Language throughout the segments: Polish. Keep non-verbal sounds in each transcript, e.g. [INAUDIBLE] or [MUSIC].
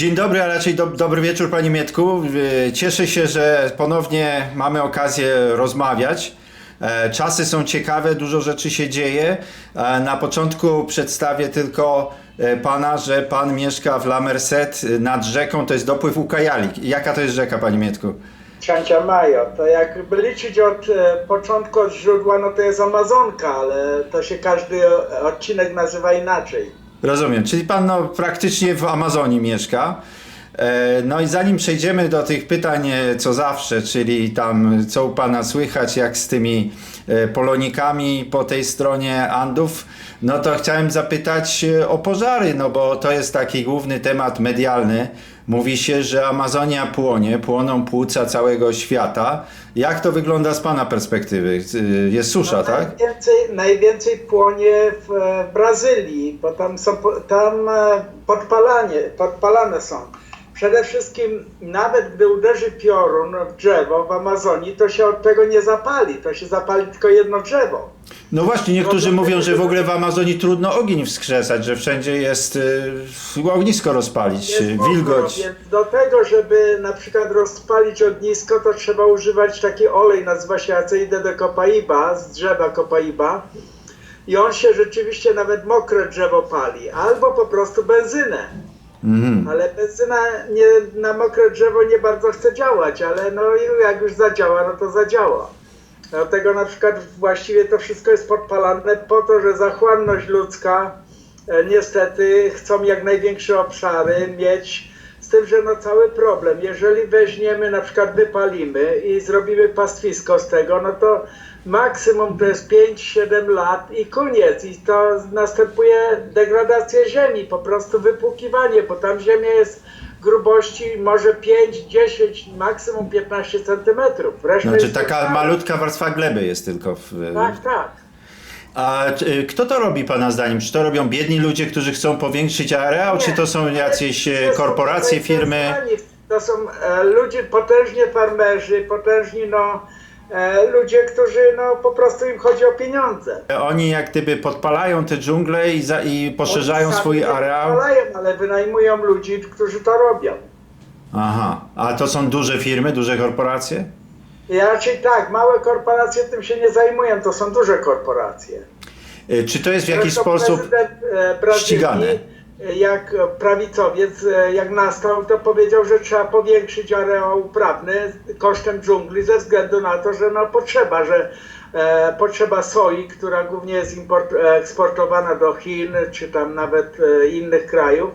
Dzień dobry, a raczej do, dobry wieczór Panie Mietku. Yy, Cieszę się, że ponownie mamy okazję rozmawiać. E, Czasy są ciekawe, dużo rzeczy się dzieje. E, Na początku przedstawię tylko e, Pana, że Pan mieszka w La Merced y, nad rzeką, to jest dopływ Ukajalik. Jaka to jest rzeka Panie Mietku? Ciancia Majo, to jakby liczyć od początku, od źródła, no to jest Amazonka, ale to się każdy odcinek nazywa inaczej. Rozumiem, czyli Pan no, praktycznie w Amazonii mieszka. E, No i zanim przejdziemy do tych pytań, e, co zawsze, czyli tam co u Pana słychać, jak z tymi e, polonikami po tej stronie Andów, no to chciałem zapytać o pożary, no bo to jest taki główny temat medialny. Mówi się, że Amazonia płonie, płoną płuca całego świata. Jak to wygląda z Pana perspektywy? E, Jest susza, tak? Najwięcej, najwięcej płonie w Brazylii, bo tam są tam e, podpalanie, podpalane są. Przede wszystkim, nawet gdy uderzy piorun w drzewo w Amazonii, to się od tego nie zapali, to się zapali tylko jedno drzewo. No właśnie, niektórzy mówią, że w ogóle w Amazonii trudno ogień wskrzesać, że wszędzie jest y, ognisko rozpalić, Jest y, mokro, wilgoć. Więc do tego, żeby na przykład rozpalić ognisko, to trzeba używać taki olej, nazywa się aceidę de copaiba, z drzewa copaiba. I on się rzeczywiście nawet mokre drzewo pali, albo po prostu benzynę. Mhm. Ale benzyna nie, na mokre drzewo nie bardzo chce działać, ale no jak już zadziała, no to zadziała. Dlatego na przykład właściwie to wszystko jest podpalane po to, że zachłanność ludzka e, niestety chcą jak największe obszary mieć. Z tym, że no cały problem, jeżeli weźmiemy, na przykład wypalimy i zrobimy pastwisko z tego, no to maksimum to jest 5-7 lat i koniec. I to następuje degradacja ziemi, po prostu wypłukiwanie, bo tam ziemia jest grubości może 5, 10, maksimum 15 centymetrów. Znaczy taka taka- malutka warstwa gleby jest tylko. W, Tak, tak. A y, kto to robi Pana zdaniem? Czy to robią biedni ludzie, którzy chcą powiększyć areał, czy to są y, To korporacje, tutaj firmy? To są e, ludzie, potężni farmerzy, potężni no, ludzie, którzy no, po prostu im chodzi o pieniądze. Oni jak gdyby podpalają te dżungle i, za, i poszerzają swój nie areał. pozwalają, ale wynajmują ludzi, którzy to robią. Aha, a to są duże firmy, duże korporacje? I raczej tak, małe korporacje tym się nie zajmują, to są duże korporacje. Y, Czy to jest w jakiś Zresztą sposób prezydent e, ścigane? Jak prawicowiec, e, jak nastał, to powiedział, że trzeba powiększyć areał uprawny kosztem dżungli ze względu na to, że no potrzeba, że e, potrzeba soi, która głównie jest import, eksportowana do Chin, czy tam nawet e, innych krajów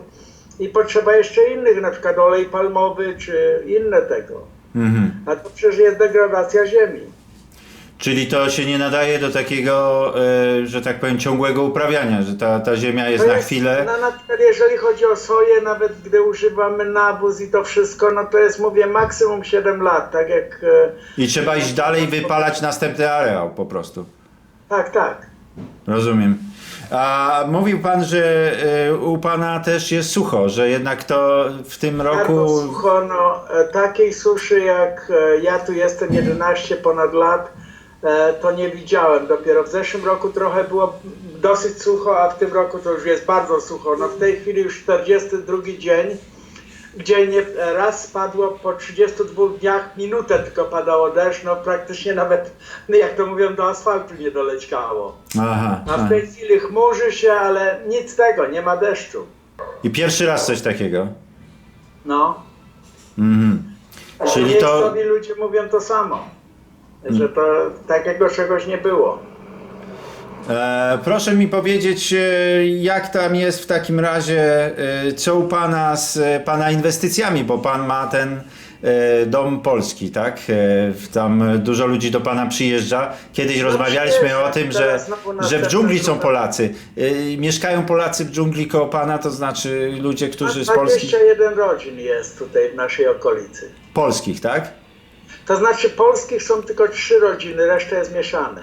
i potrzeba jeszcze innych, na przykład olej palmowy, czy inne tego. Mhm. A to przecież jest degradacja ziemi. Czyli to się nie nadaje do takiego, e, że tak powiem, ciągłego uprawiania, że ta, ta ziemia jest To na chwilę. No, na przykład jeżeli chodzi o soję, nawet gdy używamy nawóz i to wszystko, no to jest, mówię, maksimum 7 lat, tak jak... e, I trzeba iść dalej wypalać następny areał po prostu. Tak, tak. Rozumiem. A mówił pan, że e, u pana też jest sucho, że jednak to w tym Bardzo roku. sucho, no, e, takiej suszy jak e, ja tu jestem 11 ponad lat, to nie widziałem. Dopiero w zeszłym roku trochę było dosyć sucho, a w tym roku to już jest bardzo sucho. No w tej chwili już 42 dzień, gdzie nie, raz spadło po 32 dniach minutę tylko padało deszcz, no praktycznie nawet, no jak to mówią, do asfaltu nie doleciało. Aha. A w aha. tej chwili chmurzy się, ale nic tego, nie ma deszczu. I pierwszy raz coś takiego. No. Mhm. Czyli to... ludzie mówią to samo, że to takiego czegoś nie było. E, proszę mi powiedzieć, e, jak tam jest w takim razie, e, co u pana z e, pana inwestycjami, bo pan ma ten e, dom polski, tak? E, w- tam dużo ludzi do pana przyjeżdża. Kiedyś rozmawialiśmy przyjeżdża, o tym, że, teraz znowu że w dżungli są problem. Polacy. E, mieszkają Polacy w dżungli koło pana, to znaczy ludzie, którzy z Polski, 21 rodzin jest tutaj w naszej okolicy. polskich, tak? To znaczy polskich są tylko trzy rodziny, reszta jest mieszane.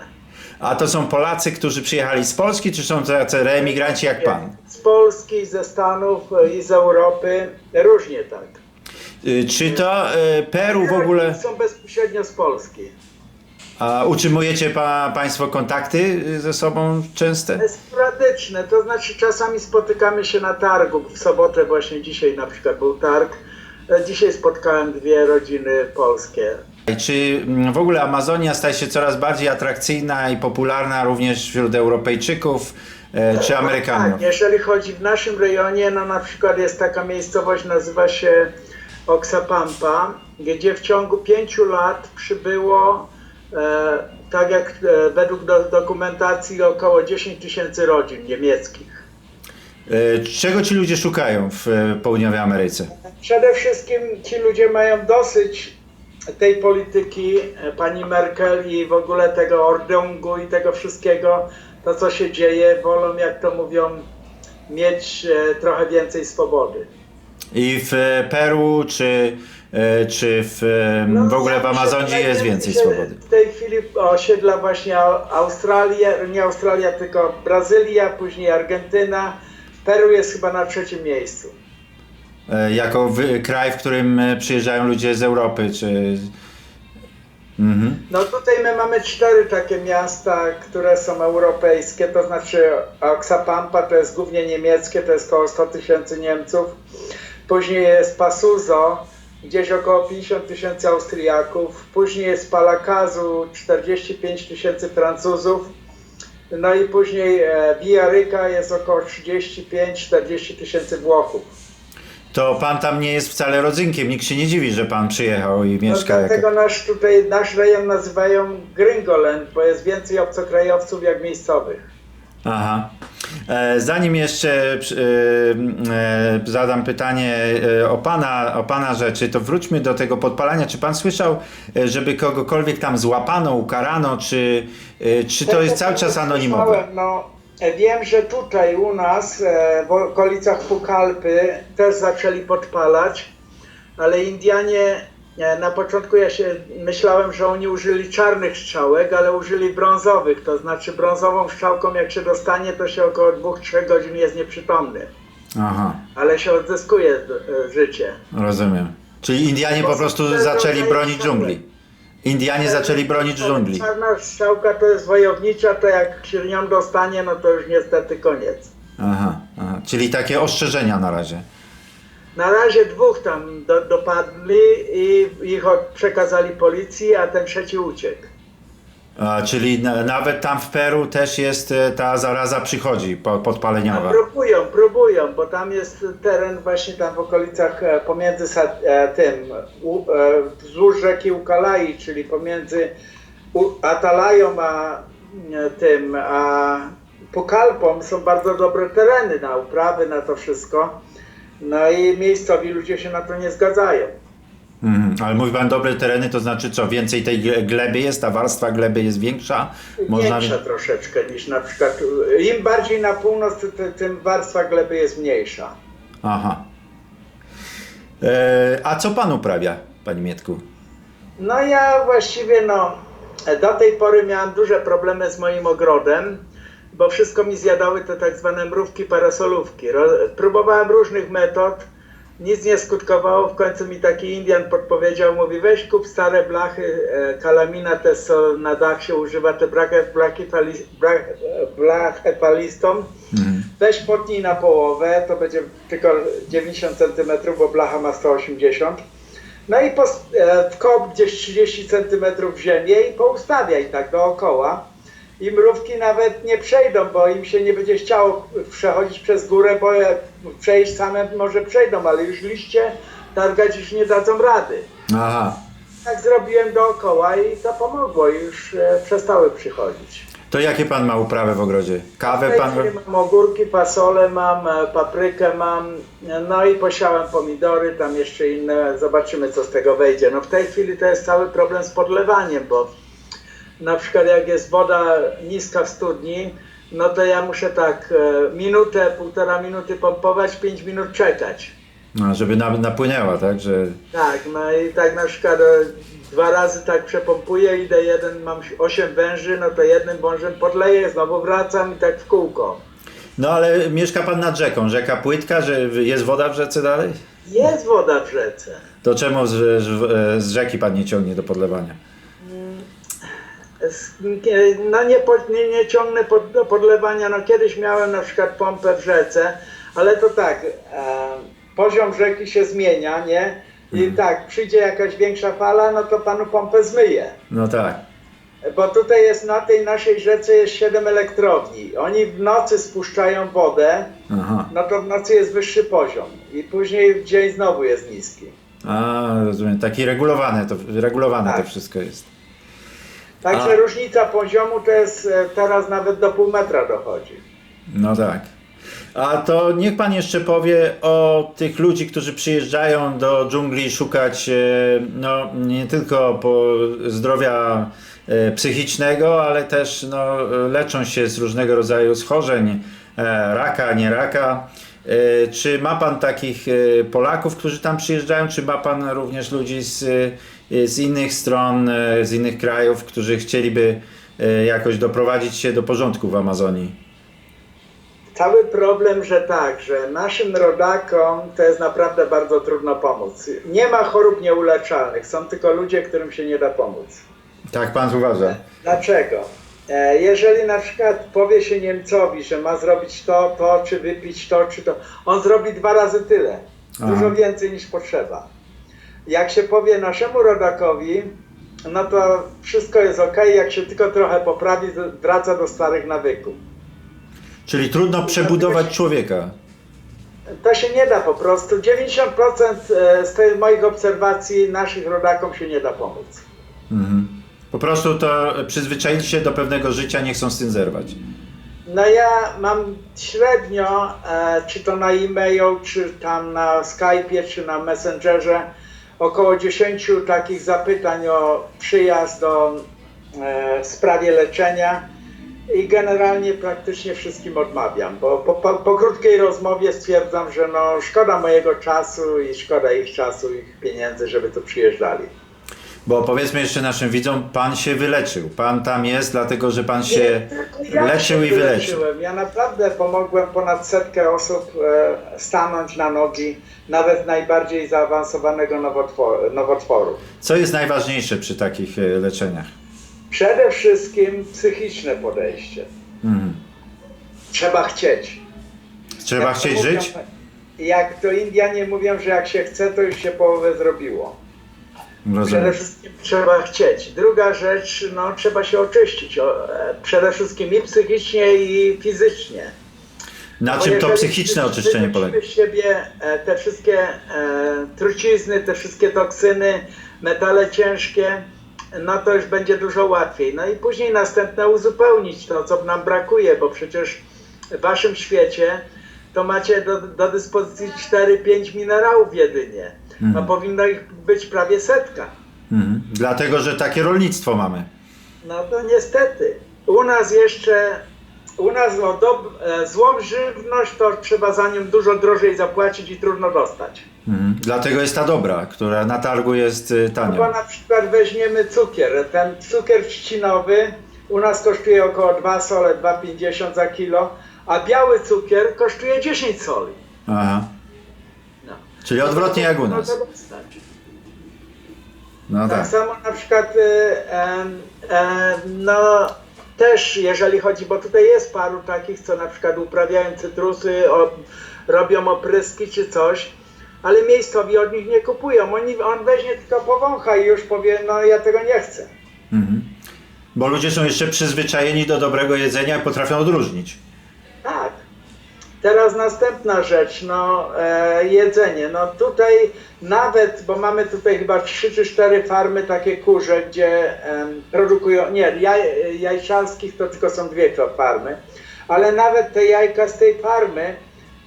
A to są Polacy, którzy przyjechali z Polski, czy są tacy reemigranci jak pan? Z Polski, ze Stanów i z Europy, różnie tak. E, Czy to e, Peru w ogóle... Są bezpośrednio z Polski. A utrzymujecie pa, Państwo kontakty ze sobą częste? Sporadyczne, to znaczy czasami spotykamy się na targu. W sobotę właśnie dzisiaj na przykład był targ. E, Dzisiaj spotkałem dwie rodziny polskie. Czy mm, w ogóle Amazonia staje się coraz bardziej atrakcyjna i popularna również wśród Europejczyków e, czy Amerykanów? Tak, jeżeli chodzi w naszym rejonie, no na przykład jest taka miejscowość, nazywa się Oxapampa, gdzie w ciągu pięciu lat przybyło, e, tak jak e, według do, dokumentacji, około 10 tysięcy rodzin niemieckich. E, Czego ci ludzie szukają w e, południowej Ameryce? Przede wszystkim ci ludzie mają dosyć tej polityki e, pani Merkel i w ogóle tego ordungu i tego wszystkiego, to co się dzieje, wolą, jak to mówią, mieć e, trochę więcej swobody. I w e, Peru czy, czy w, e, w ogóle w Amazonii jest więcej swobody? W tej chwili osiedla właśnie Au- Australia, nie Australia, tylko Brazylia, później Argentyna. Peru jest chyba na trzecim miejscu. E, Jako w, kraj, w którym e, przyjeżdżają ludzie z Europy, czy... Mhm. No tutaj my mamy cztery takie miasta, które są europejskie, to znaczy Oxapampa to jest głównie niemieckie, to jest około 100 tysięcy Niemców. Później jest Pasuzo, gdzieś około 50 tysięcy Austriaków. Później jest Palakazu, 45 tysięcy Francuzów. No i później e, Villarrica jest około 35-40 tysięcy Włochów. To pan tam nie jest wcale rodzynkiem, nikt się nie dziwi, że pan przyjechał i No, mieszka. jako- dlatego nasz tutaj, nasz rejon nazywają Gringoland, bo jest więcej obcokrajowców jak miejscowych. Aha. E, Zanim jeszcze e, e, zadam pytanie o pana, o pana rzeczy, to wróćmy do tego podpalania. Czy pan słyszał, żeby kogokolwiek tam złapano, ukarano, czy, czy to jest cały czas anonimowe? No, wiem, że tutaj u nas e, w okolicach Pukalpy też zaczęli podpalać, ale Indianie e, na początku ja się myślałem, że oni użyli czarnych strzałek, ale użyli brązowych, to znaczy brązową strzałką jak się dostanie, to się około 2-3 godzin jest nieprzytomny, Aha, ale się odzyskuje e, życie. rozumiem. Czyli Indianie po prostu zaczęli bronić dżungli. Indianie zaczęli bronić dżungli. Czarna strzałka to jest wojownicza, to jak się nią dostanie, no to już niestety koniec. Aha, aha. Czyli takie ostrzeżenia na razie. Na razie dwóch tam do, dopadli i ich przekazali policji, a ten trzeci uciekł. A, czyli na, nawet tam w Peru też jest e, ta zaraza przychodzi po, podpaleniowa. próbują, próbują, bo tam jest teren właśnie tam w okolicach e, pomiędzy e, tym, u, wzdłuż rzeki Ukalai, czyli pomiędzy u, Atalają a tym, a Pukalpą są bardzo dobre tereny na uprawy, na to wszystko. No i miejscowi ludzie się na to nie zgadzają. Mhm. Ale mówi pan dobre tereny, to znaczy co? Więcej tej gle- gleby jest, ta warstwa gleby jest większa? Większa troszeczkę niż na przykład. Im bardziej na północ, ty- tym warstwa gleby jest mniejsza. Aha. E, a co pan uprawia, panie Mietku? No ja właściwie no do tej pory miałem duże problemy z moim ogrodem, bo wszystko mi zjadały te tak zwane mrówki parasolówki. Ro, próbowałem różnych metod, nic nie skutkowało. W końcu mi taki Indian podpowiedział, mówi weź kup stare blachy, e, kalamina te co na dach się używa, te blachy, pali, blach, blachę palistą. Mhm. Weź potnij na połowę, to będzie tylko 90 cm, bo blacha ma 180 no i pos- e, wkop gdzieś 30 cm w ziemię i poustawiaj tak dookoła. I mrówki nawet nie przejdą, bo im się nie będzie chciało przechodzić przez górę, bo jak przejść same może przejdą, ale już liście targać już nie dadzą rady. Aha. Tak zrobiłem dookoła i to pomogło, już e, przestały przychodzić. To jakie pan ma uprawę w ogrodzie? Kawę pan... mam ogórki, fasole mam, e, paprykę mam, e, no i posiałem pomidory, tam jeszcze inne, zobaczymy co z tego wejdzie. No w tej chwili to jest cały problem z podlewaniem, bo na przykład jak jest woda niska w studni, no to ja muszę tak e, minutę, półtora minuty pompować, pięć minut czekać. No, żeby na, napłynęła, tak? Że... Tak, no i tak na przykład e, dwa razy tak przepompuję, idę jeden, mam osiem węży, no to jednym wążem podleję, znowu wracam i tak w kółko. No ale mieszka pan nad rzeką. Rzeka płytka, że jest woda w rzece dalej? Jest woda w rzece. To czemu z, z, z rzeki pan nie ciągnie do podlewania? No nie, nie, nie ciągnę pod, do podlewania. No kiedyś miałem na przykład pompę w rzece, ale to tak, e, poziom rzeki się zmienia, nie? I tak, przyjdzie jakaś większa fala, no to panu pompę zmyje. No tak. Bo tutaj jest na tej naszej rzece jest 7 elektrowni. Oni w nocy spuszczają wodę, Aha. no to w nocy jest wyższy poziom. I później w dzień znowu jest niski. A, rozumiem. Taki regulowane to, regulowane Tak. to wszystko jest. Także A. różnica poziomu to jest e, teraz nawet do pół metra dochodzi. No tak. A to niech pan jeszcze powie o tych ludzi, którzy przyjeżdżają do dżungli szukać e, no, nie tylko po zdrowia e, psychicznego, ale też no, leczą się z różnego rodzaju schorzeń, raka, nie raka. Czy ma pan takich Polaków, którzy tam przyjeżdżają, czy ma pan również ludzi z, z innych stron, e, z innych krajów, którzy chcieliby e, jakoś doprowadzić się do porządku w Amazonii? Cały problem, że tak, że naszym rodakom to jest naprawdę bardzo trudno pomóc. Nie ma chorób nieuleczalnych, są tylko ludzie, którym się nie da pomóc. Tak pan uważa. Dlaczego? E, Jeżeli na przykład powie się Niemcowi, że ma zrobić to, to, czy wypić to, czy to, on zrobi dwa razy tyle. Aha. Dużo więcej niż potrzeba. Jak się powie naszemu rodakowi, no to wszystko jest ok, jak się tylko trochę poprawi, wraca do starych nawyków. Czyli trudno przebudować człowieka. To się nie da po prostu. 90% e, z tych moich obserwacji naszych rodakom się nie da pomóc. Mhm. Po prostu to przyzwyczaili się do pewnego życia, nie chcą z tym zerwać. No ja mam średnio, e, czy to na e-mailu, czy tam na Skype'ie, czy na Messengerze, około 10 takich zapytań o przyjazd o e, w sprawie leczenia i generalnie praktycznie wszystkim odmawiam, bo po, po, po krótkiej rozmowie stwierdzam, że no szkoda mojego czasu i szkoda ich czasu, ich pieniędzy, żeby tu przyjeżdżali. Bo powiedzmy jeszcze naszym widzom, pan się wyleczył. Pan tam jest, dlatego że pan się Ja leczył się i wyleczył. wyleczyłem. Ja naprawdę pomogłem ponad setkę osób e, stanąć na nogi, nawet najbardziej zaawansowanego nowotworu. nowotworu. Co jest najważniejsze przy takich e, leczeniach? Przede wszystkim psychiczne podejście. Mhm. Trzeba chcieć. Trzeba Jak to chcieć mówią- żyć? Jak to Indianie mówią, że jak się chce, to już się połowę zrobiło. Przede Rozumiem. wszystkim trzeba chcieć. Druga rzecz, no trzeba się oczyścić. Przede wszystkim i psychicznie, i fizycznie. Na czym to psychiczne oczyszczenie polega? z siebie e, te wszystkie e, trucizny, te wszystkie toksyny, metale ciężkie, no to już będzie dużo łatwiej. No i później następne uzupełnić to, co nam brakuje, bo przecież w waszym świecie to macie do, do dyspozycji 4-5 minerałów jedynie. No Mhm. powinno ich być prawie setka. Mhm. Dlatego, że takie rolnictwo mamy. No to niestety. U nas jeszcze, u nas no, dob, e, złą żywność to trzeba za nią dużo drożej zapłacić i trudno dostać. Mhm. Dlatego jest ta dobra, która na targu jest e, No bo tania. na przykład weźmiemy cukier. Ten cukier trzcinowy u nas kosztuje około 2 sole, 2,50 za kilo, a biały cukier kosztuje 10 soli. Aha. Czyli odwrotnie jak u No nas. No Tak tak. samo na przykład, em, em, no też jeżeli chodzi, bo tutaj jest paru takich, co na przykład uprawiają cytrusy, o, robią opryski czy coś, ale miejscowi od nich nie kupują. Oni, on weźmie tylko powącha i już powie, no ja tego nie chcę. Mhm. Bo ludzie są jeszcze przyzwyczajeni do dobrego jedzenia i potrafią odróżnić. Tak. Teraz następna rzecz, no e, jedzenie. No tutaj nawet, bo mamy tutaj chyba trzy czy cztery farmy takie kurze, gdzie em, produkują, nie, jaj, jajczarskich to tylko są dwie farmy, ale nawet te jajka z tej farmy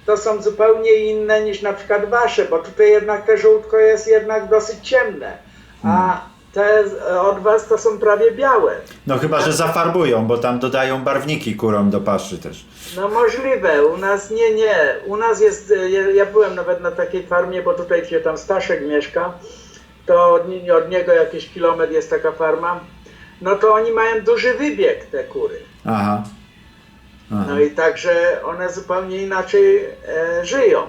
to są zupełnie inne niż na przykład wasze, bo tutaj jednak te żółtko jest jednak dosyć ciemne, a te z- od was to są prawie białe. No chyba, że zafarbują, bo tam dodają barwniki kurom do paszy też. No możliwe, u nas nie, nie. U nas jest, e, ja, byłem nawet na takiej farmie, bo tutaj gdzie tam Staszek mieszka, to od, od niego jakiś kilometr jest taka farma. No to oni mają duży wybieg, te kury. Aha. Aha. No i także one zupełnie inaczej e, żyją.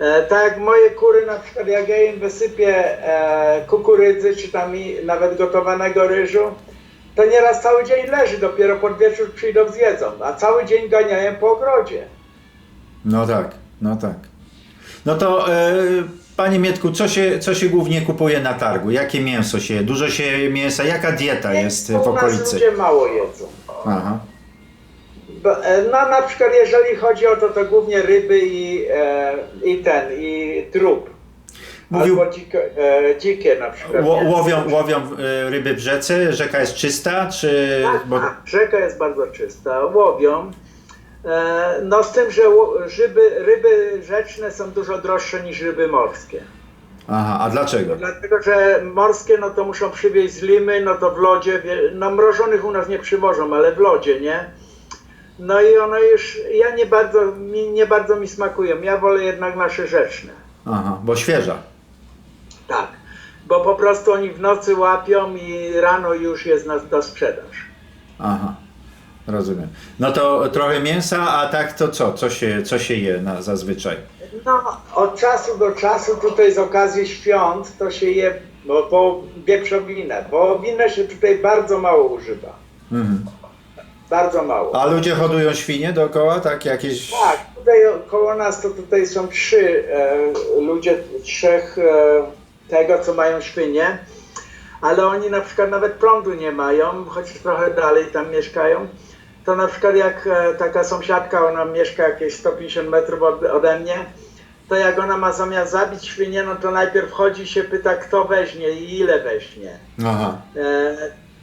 E, tak moje kury, na przykład jak ja im wysypię e, kukurydzy, czy tam i nawet gotowanego ryżu, to nieraz cały dzień leży, dopiero pod wieczór przyjdą zjedzą, a cały dzień ganiają po ogrodzie. No tak, no tak. No to e, panie Mietku, co się, co się głównie kupuje na targu? Jakie mięso się je? Dużo się je mięsa? Jaka dieta jest w U nas okolicy? ludzie mało jedzą. Aha. E, No na przykład jeżeli chodzi o to, to głównie ryby i, e, i ten, i trup. Mówił, Albo dzikie, e, dzikie na przykład. ło, łowią, łowią ryby w rzece? Rzeka jest czysta? Czy... Tak, Bo, tak, rzeka jest bardzo czysta, łowią. E, no z tym, że ryby, ryby rzeczne są dużo droższe niż ryby morskie. aha, a dlaczego? Dlatego, że morskie no to muszą przywieźć z limy, no to w lodzie, no mrożonych u nas nie przywożą, ale w lodzie, nie? No i one już, ja nie bardzo, mi, nie bardzo mi smakują, ja wolę jednak nasze rzeczne. Aha, bo świeża. Tak, bo po prostu oni w nocy łapią i rano już jest na, do sprzedaż. Aha, rozumiem. No to trochę mięsa, a tak to co? Co się, co się je na, zazwyczaj? No, od czasu do czasu tutaj z okazji świąt to się je, bo, bo wieprzowinę. Wołowinę się tutaj bardzo mało używa. Mhm. Bardzo mało. A ludzie hodują świnie dookoła, tak? Jakieś... Tak, tutaj koło nas to tutaj są trzy e, ludzie, trzech e, tego, co mają świnie, ale oni na przykład nawet prądu nie mają, choć trochę dalej tam mieszkają. To na przykład jak e, taka sąsiadka, ona mieszka jakieś 150 metrów od, ode mnie, to jak ona ma zamiast zabić świnię, no to najpierw chodzi się pyta, kto weźmie i ile weźmie. Aha. E,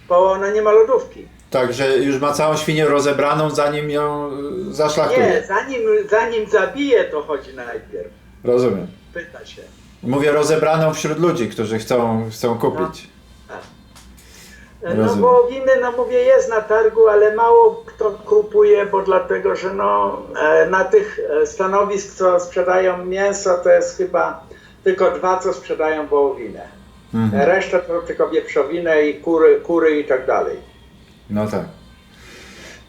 bo ona nie ma lodówki. Także już ma całą świnię rozebraną, zanim ją y, zaszlachtuje. Nie, zanim, zanim zabije, to chodzi najpierw. Rozumiem. Pyta się. Mówię rozebraną wśród ludzi, którzy chcą, chcą kupić. No Rozumiem. wołowiny, no mówię, jest na targu, ale mało kto kupuje, bo dlatego, że no, e, na tych e, stanowisk, co sprzedają mięso, to jest chyba tylko dwa, co sprzedają wołowinę. Mhm. Reszta to tylko wieprzowinę i kury, kury i tak dalej. No tak.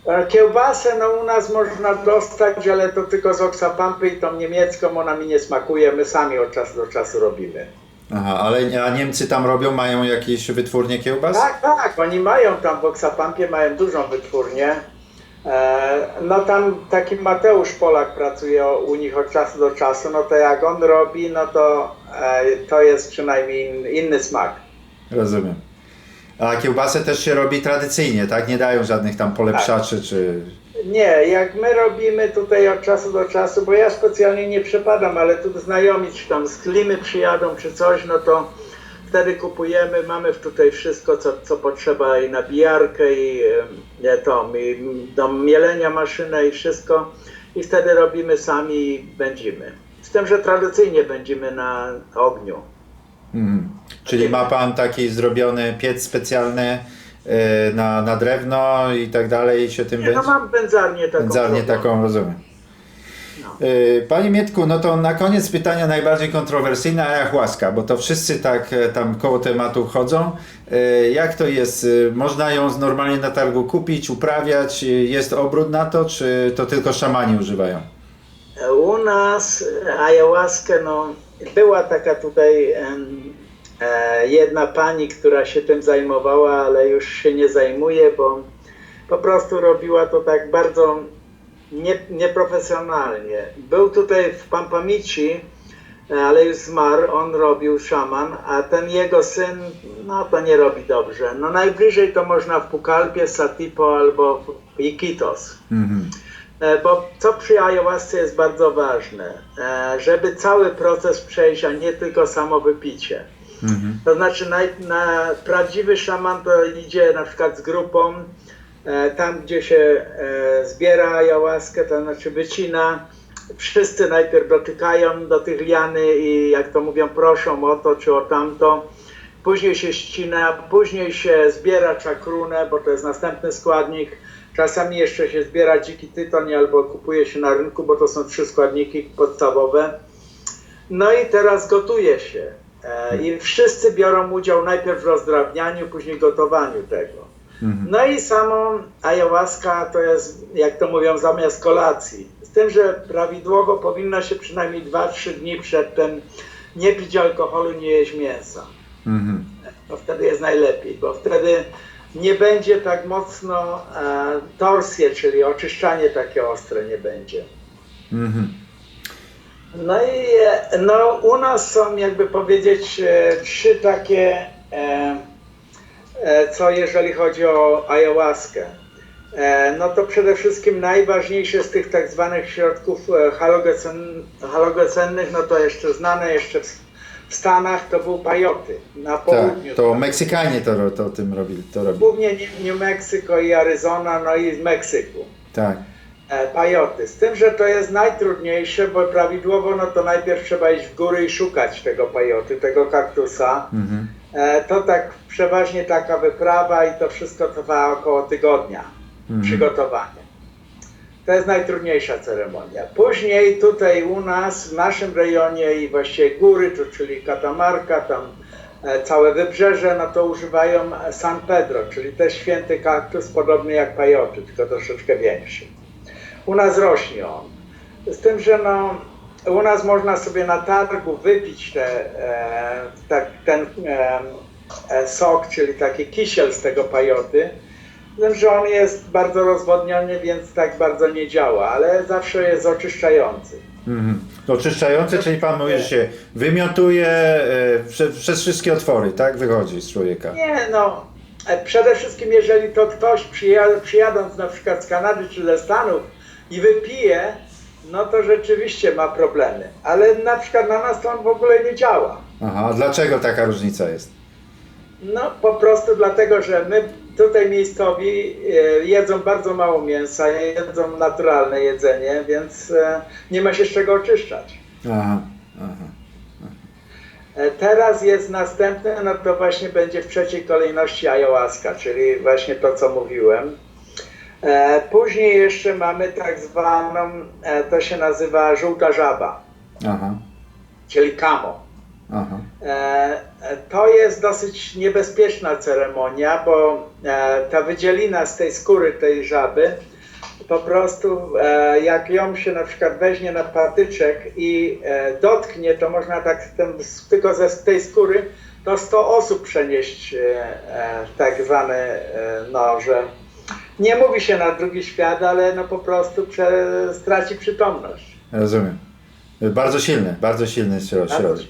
E, Kiełbasę no u nas można dostać, ale to tylko z oksapampy i tą niemiecką, ona mi nie smakuje, my sami od czasu do czasu robimy. Aha, ale a Niemcy tam robią, mają jakieś wytwórnie kiełbas? Tak, tak, oni mają tam w Oksapampie, mają dużą wytwórnię. E, no tam taki Mateusz Polak pracuje u nich od czasu do czasu, no to jak on robi, no to e, to jest przynajmniej in, inny smak. Rozumiem. A kiełbasę też się robi tradycyjnie, tak? Nie dają żadnych tam polepszaczy czy... Nie, jak my robimy tutaj od czasu do czasu, bo ja specjalnie nie przepadam, ale tu znajomi czy tam z klimy przyjadą czy coś, no to wtedy kupujemy, mamy tutaj wszystko, co, co potrzeba i nabijarkę i e, to, i do mielenia maszynę i wszystko i wtedy robimy sami i będziemy. Z tym, że tradycyjnie będziemy na ogniu. Mhm. Czyli ma pan taki zrobiony piec specjalny e, na, na drewno i tak dalej i się tym Nie, no będzie? mam wędzarnię taką. Wędzarnię drobną. taką, rozumiem. No. E, Panie Mietku, no to na koniec pytania najbardziej kontrowersyjne, ayahuasca, bo to wszyscy tak e, tam koło tematu chodzą. Jak to jest? Można ją normalnie na targu kupić, uprawiać? Jest obrót na to, czy to tylko szamani używają? U nas ayahuaskę, no, była taka tutaj em, jedna pani, która się tym zajmowała, ale już się nie zajmuje, bo po prostu robiła to tak bardzo nie, nieprofesjonalnie. Był tutaj w Pampamici, e, ale już zmarł, on robił szaman, a ten jego syn, no to nie robi dobrze. No najbliżej to można w Pukalpie, Satipo albo w Iquitos. Mhm. E, Bo co przy ayahuasce jest bardzo ważne, e, żeby cały proces przejść, a nie tylko samo wypicie. Mhm. To znaczy na, na prawdziwy szaman to idzie na przykład z grupą, e, tam gdzie się e, zbiera ayahuaskę, to znaczy wycina, wszyscy najpierw dotykają do tych liany i jak to mówią proszą o to czy o tamto, później się ścina, później się zbiera czakrunę, bo to jest następny składnik, czasami jeszcze się zbiera dziki tytoń albo kupuje się na rynku, bo to są trzy składniki podstawowe. No i teraz gotuje się. E, I wszyscy biorą udział najpierw w rozdrabnianiu, później gotowaniu tego. Mhm. No i samą ayahuasca to jest, jak to mówią, zamiast kolacji. Z tym, że prawidłowo powinno się przynajmniej 2-3 dni przedtem nie pić alkoholu, nie jeść mięsa. Mhm. To wtedy jest najlepiej, bo wtedy nie będzie tak mocno e, torsje, czyli oczyszczanie takie ostre nie będzie. Mhm. No i e, no, u nas są, jakby powiedzieć, e, trzy takie, e, co jeżeli chodzi o ayahuaskę. No to przede wszystkim najważniejsze z tych tak zwanych środków halogecennych, no to jeszcze znane jeszcze w, w Stanach, to był pajoty na Tak, południu. to Meksykanie to, to tym robili. To robili. Głównie New Mexico i Arizona, no i z Meksyku. Tak. E, pajoty. Z tym, że to jest najtrudniejsze, bo prawidłowo no to najpierw trzeba iść w góry i szukać tego pajoty, tego kaktusa. Mhm. E, to tak przeważnie taka wyprawa i to wszystko trwa około tygodnia Mhm. przygotowanie. To jest najtrudniejsza ceremonia. Później tutaj u nas, w naszym rejonie i właściwie góry, czyli Katamarka, tam e, całe wybrzeże, no to używają San Pedro, czyli też święty kaktus, podobny jak pajoty, tylko troszeczkę większy. U nas rośnie on. Z tym, że no, u nas można sobie na targu wypić te, e, tak, ten e, e, sok, czyli taki kisiel z tego pajoty. Z tym, że on jest bardzo rozwodniony, więc tak bardzo nie działa, ale zawsze jest oczyszczający. Mhm. Oczyszczające, czyli pan mówi, że się wymiotuje e, prze, przez wszystkie otwory, tak? Wychodzi z człowieka. Nie no, e, przede wszystkim jeżeli to ktoś przyja- przyjadąc na przykład z Kanady czy ze Stanów i wypije, no to rzeczywiście ma problemy. Ale na przykład na nas to on w ogóle nie działa. Aha, a dlaczego taka różnica jest? No po prostu dlatego, że my tutaj miejscowi e, jedzą bardzo mało mięsa, jedzą naturalne jedzenie, więc e, nie ma się z czego oczyszczać. Aha, aha. E, Teraz jest następne, no to właśnie będzie w trzeciej kolejności ayahuasca, czyli właśnie to, co mówiłem. E, Później jeszcze mamy tak zwaną, e, to się nazywa żółta żaba, Aha, czyli kamo. aha. E, To jest dosyć niebezpieczna ceremonia, bo ta wydzielina z tej skóry tej żaby, po prostu jak ją się na przykład weźmie na patyczek i dotknie, to można tak ten, tylko ze tej skóry to 100 osób przenieść tak zwane, e, no, że nie mówi się na drugi świat, ale no po prostu prze, straci przytomność. Rozumiem. Bardzo silny, bardzo silny śro- środek.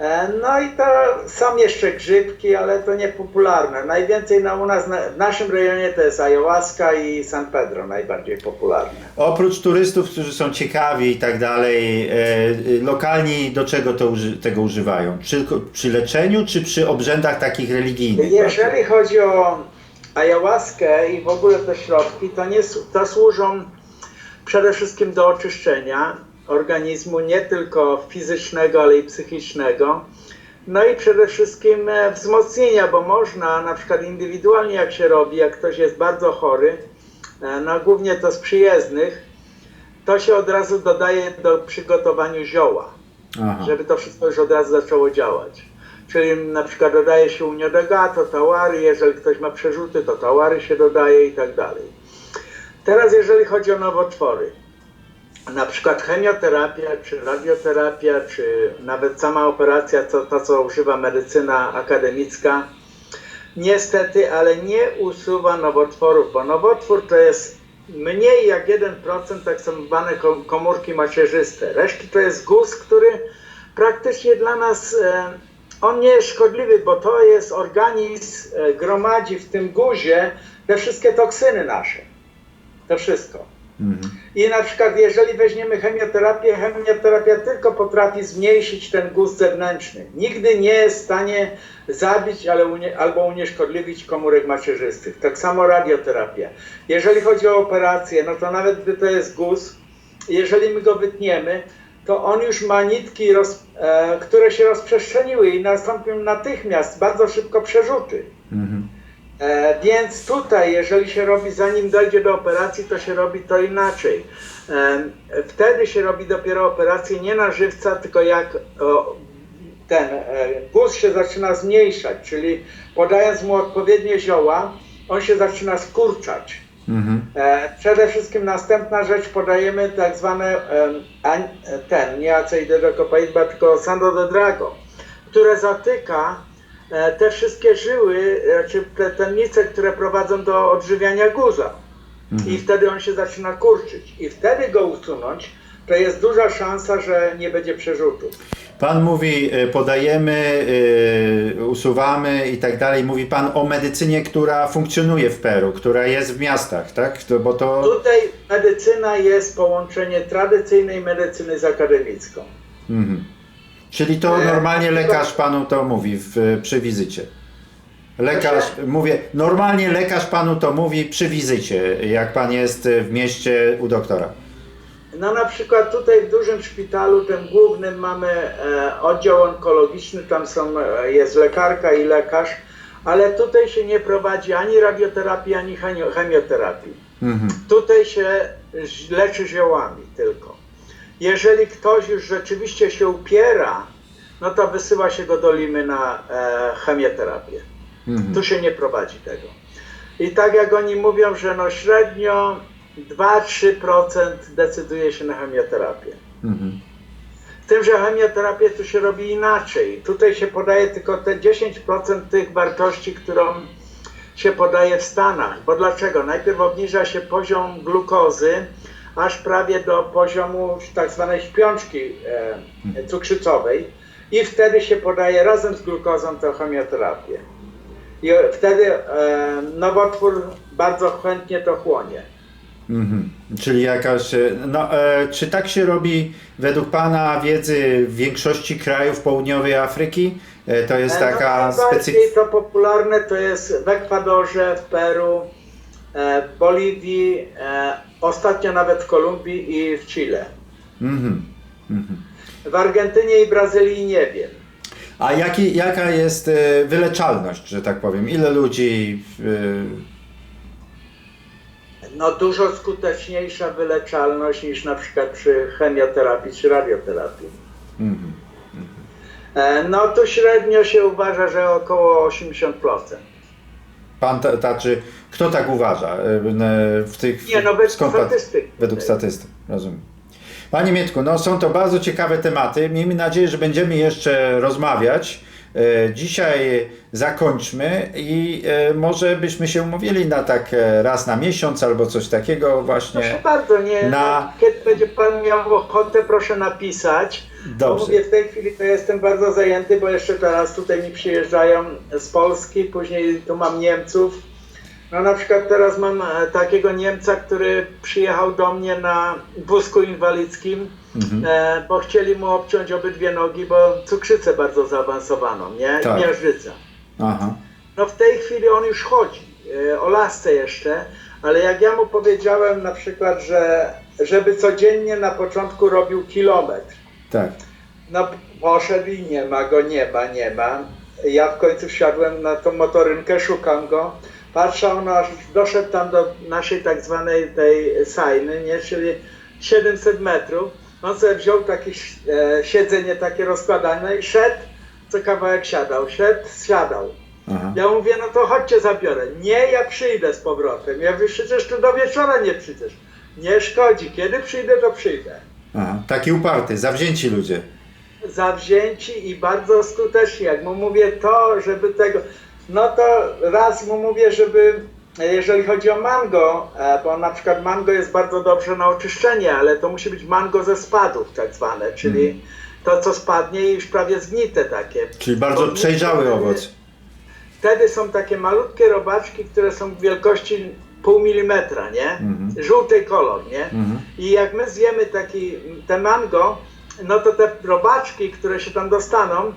E, No i to są jeszcze grzybki, ale to niepopularne. Najwięcej na, u nas, na, w naszym rejonie to jest ayahuasca i San Pedro najbardziej popularne. Oprócz turystów, którzy są ciekawi i tak dalej, e, e, lokalni do czego to tego używają? Przy, przy leczeniu, czy przy obrzędach takich religijnych? Jeżeli chodzi o ayahuaskę i w ogóle te środki, to, nie, to służą przede wszystkim do oczyszczenia organizmu, nie tylko fizycznego, ale i psychicznego. No i przede wszystkim e, wzmocnienia, bo można na przykład indywidualnie jak się robi, jak ktoś jest bardzo chory, e, no głównie to z przyjezdnych, to się od razu dodaje do przygotowaniu zioła Aha. żeby to wszystko już od razu zaczęło działać. Czyli na przykład dodaje się uniodegato, tałary, jeżeli ktoś ma przerzuty, to tałary się dodaje i tak dalej. Teraz jeżeli chodzi o nowotwory, na przykład chemioterapia, czy radioterapia, czy nawet sama operacja, to, to co używa medycyna akademicka, niestety, ale nie usuwa nowotworów, bo nowotwór to jest mniej jak 1% tak zwane kom- komórki macierzyste. Reszty to jest guz, który praktycznie dla nas, e, on nie jest szkodliwy, bo to jest organizm, e, gromadzi w tym guzie te wszystkie toksyny nasze. To wszystko. Mhm. I na przykład jeżeli weźmiemy chemioterapię, chemioterapia tylko potrafi zmniejszyć ten guz zewnętrzny. Nigdy nie jest w stanie zabić ale unie, albo unieszkodliwić komórek macierzystych. Tak samo radioterapia. Jeżeli chodzi o operację, no to nawet gdy to jest guz, jeżeli my go wytniemy, to on już ma nitki, roz, e, które się rozprzestrzeniły i nastąpią natychmiast bardzo szybko przerzuty. Mhm. E, więc tutaj, jeżeli się robi, zanim dojdzie do operacji, to się robi to inaczej. E, wtedy się robi dopiero operację nie na żywca, tylko jak o, ten e, guz się zaczyna zmniejszać, czyli podając mu odpowiednie zioła, on się zaczyna skurczać. Mhm. E, przede wszystkim następna rzecz podajemy tak zwane ten, nie aceidedokopaidba, tylko sando de drago, które zatyka e, te wszystkie żyły, czy te tętnice, które prowadzą do odżywiania guza. I wtedy on się zaczyna kurczyć. I wtedy go usunąć, to jest duża szansa, że nie będzie przerzutów. Pan mówi, y, podajemy, y, usuwamy i tak dalej. Mówi Pan o medycynie, która funkcjonuje w Peru, która jest w miastach, tak? To, bo to... Tutaj medycyna jest połączenie tradycyjnej medycyny z akademicką. Mhm. Czyli to E, normalnie lekarz Panu to mówi w, przy wizycie. Lekarz, mówię, normalnie lekarz Panu to mówi przy wizycie, jak Pan jest w mieście u doktora. No na przykład tutaj w dużym szpitalu, tym głównym mamy e, oddział onkologiczny, tam są, e, jest lekarka i lekarz, ale tutaj się nie prowadzi ani radioterapii, ani chemio- chemioterapii. Mhm. Tutaj się leczy ziołami tylko. Jeżeli ktoś już rzeczywiście się upiera, no to wysyła się go do Limy na e, chemioterapię. Mhm. Tu się nie prowadzi tego. I tak jak oni mówią, że no średnio 2-3% decyduje się na chemioterapię. Mhm. Z tym, że chemioterapię tu się robi inaczej. Tutaj się podaje tylko te 10% tych wartości, którą się podaje w Stanach. Bo dlaczego? Najpierw obniża się poziom glukozy aż prawie do poziomu tak zwanej śpiączki e, cukrzycowej i wtedy się podaje razem z glukozą tę chemioterapię. I wtedy e, nowotwór bardzo chętnie to chłonie. Mhm. Czyli jakaś. No, e, czy tak się robi według Pana wiedzy w większości krajów południowej Afryki? E, to jest E, taka no, najbardziej specyficzna. to popularne to jest w Ekwadorze, w Peru, e, w Boliwii, e, ostatnio nawet w Kolumbii i w Chile. Mhm. Mhm. W Argentynie i Brazylii nie wiem. A jaki, jaka jest e, wyleczalność, że tak powiem? Ile ludzi. e, No dużo skuteczniejsza wyleczalność niż na przykład przy chemioterapii czy radioterapii. Mhm. E, no tu średnio się uważa, że około 80%. Pan ta, ta, czy kto tak uważa? e, W tych, Nie, no według skąd statystyk. Według statystyk, rozumiem. Panie Mietku, no są to bardzo ciekawe tematy. Miejmy nadzieję, że będziemy jeszcze rozmawiać. E, Dzisiaj zakończmy i e, może byśmy się umówili na tak e, raz na miesiąc albo coś takiego Proszę właśnie. bardzo, nie. Na- No, kiedy będzie Pan miał ochotę, proszę napisać. Dobrze. mówię, w tej chwili to jestem bardzo zajęty, bo jeszcze teraz tutaj mi przyjeżdżają z Polski, później tu mam Niemców. No na przykład teraz mam e, takiego Niemca, który przyjechał do mnie na wózku inwalidzkim, Mhm. e, bo chcieli mu obciąć obydwie nogi, bo cukrzycę bardzo zaawansowaną, nie? Tak. Miażdżyca. Aha. No w tej chwili on już chodzi, e, o lasce jeszcze, ale jak ja mu powiedziałem na przykład, że żeby codziennie na początku robił kilometr, Tak. no poszedł i nie ma go, nie ma, nie ma. Ja w końcu wsiadłem na tą motorynkę, szukam go, aż doszedł tam do naszej tak zwanej tej sajny, nie, czyli 700 metrów. On sobie wziął takie e, siedzenie takie rozkładane i szedł, co kawałek siadał, szedł, siadał. Aha. Ja mówię, no to chodźcie zabiorę. Nie, ja przyjdę z powrotem. Ja mówię, przecież tu do wieczora nie przyjdziesz. Nie szkodzi, kiedy przyjdę, to przyjdę. Aha. Taki uparty, zawzięci ludzie. Zawzięci i bardzo skuteczni. Jak mu mówię to, żeby tego, no to raz mu mówię, żeby jeżeli chodzi o mango, e, bo na przykład mango jest bardzo dobrze na oczyszczenie, ale to musi być mango ze spadów tak zwane, czyli to co spadnie i już prawie zgnite takie. Czyli bardzo Bo- przejrzały owoc. Wtedy są takie malutkie robaczki, które są wielkości pół milimetra, nie? Mhm. Żółty kolor, nie? Mhm. I jak my zjemy taki, te mango, no to te robaczki, które się tam dostaną,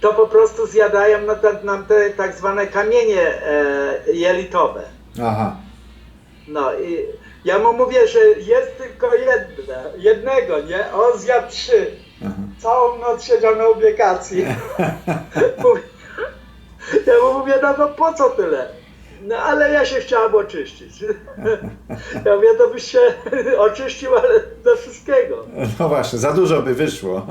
to po prostu zjadają no, te, nam te tak zwane kamienie e, jelitowe. Aha. No i ja mu mówię, że jest tylko jedne, jednego, nie? On zjadł trzy. Aha. Całą noc siedział na ubikacji. [LAUGHS] Ja mu mówię, no to po co tyle? No ale ja się chciałam oczyścić. [LAUGHS] Ja mówię, to byś się [LAUGHS] oczyścił, ale do wszystkiego. No właśnie, za dużo by wyszło.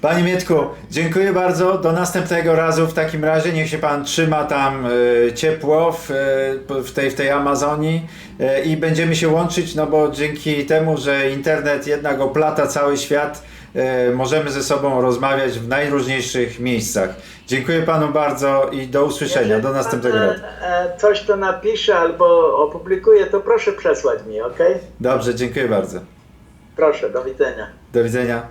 Panie Mietku, dziękuję bardzo. Do następnego razu w takim razie. Niech się Pan trzyma tam e, ciepło w, e, w, tej, w tej Amazonii e, i będziemy się łączyć, no bo dzięki temu, że internet jednak oplata cały świat, możemy ze sobą rozmawiać w najróżniejszych miejscach. Dziękuję panu bardzo i do usłyszenia, Jeżeli do pan, następnego razu. e, Coś to napisze albo opublikuje, to proszę przesłać mi, ok? Dobrze, dziękuję bardzo. Proszę, do widzenia. Do widzenia.